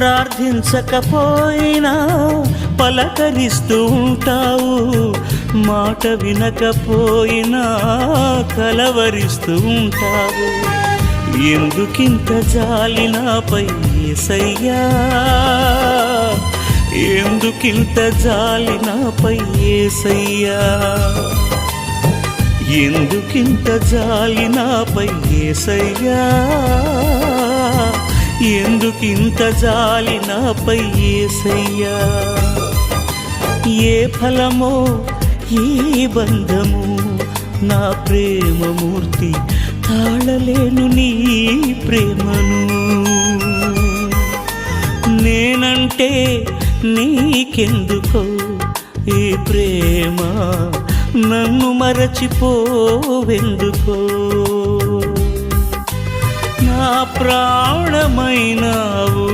ప్రార్థించకపోయినా పలకరిస్తూ ఉంటావు. మాట వినకపోయినా కలవరిస్తూ ఉంటావు. ఎందుకింత జాలి నాపై ఏసయ్యా? ఎందుకింత జాలి నాపై ఏసయ్యా? ఎందుకింత జాలి నాపై ఏసయ్యా? ఎందుకింత జాలి నాపై ఏసయ్యా? ఏ ఫలమో ఏ బంధము నా ప్రేమమూర్తి తాళలేను నీ ప్రేమను. నేనంటే నీకెందుకో ఈ ప్రేమ? నన్ను మరచిపోవెందుకో? ప్రాణమైనావు.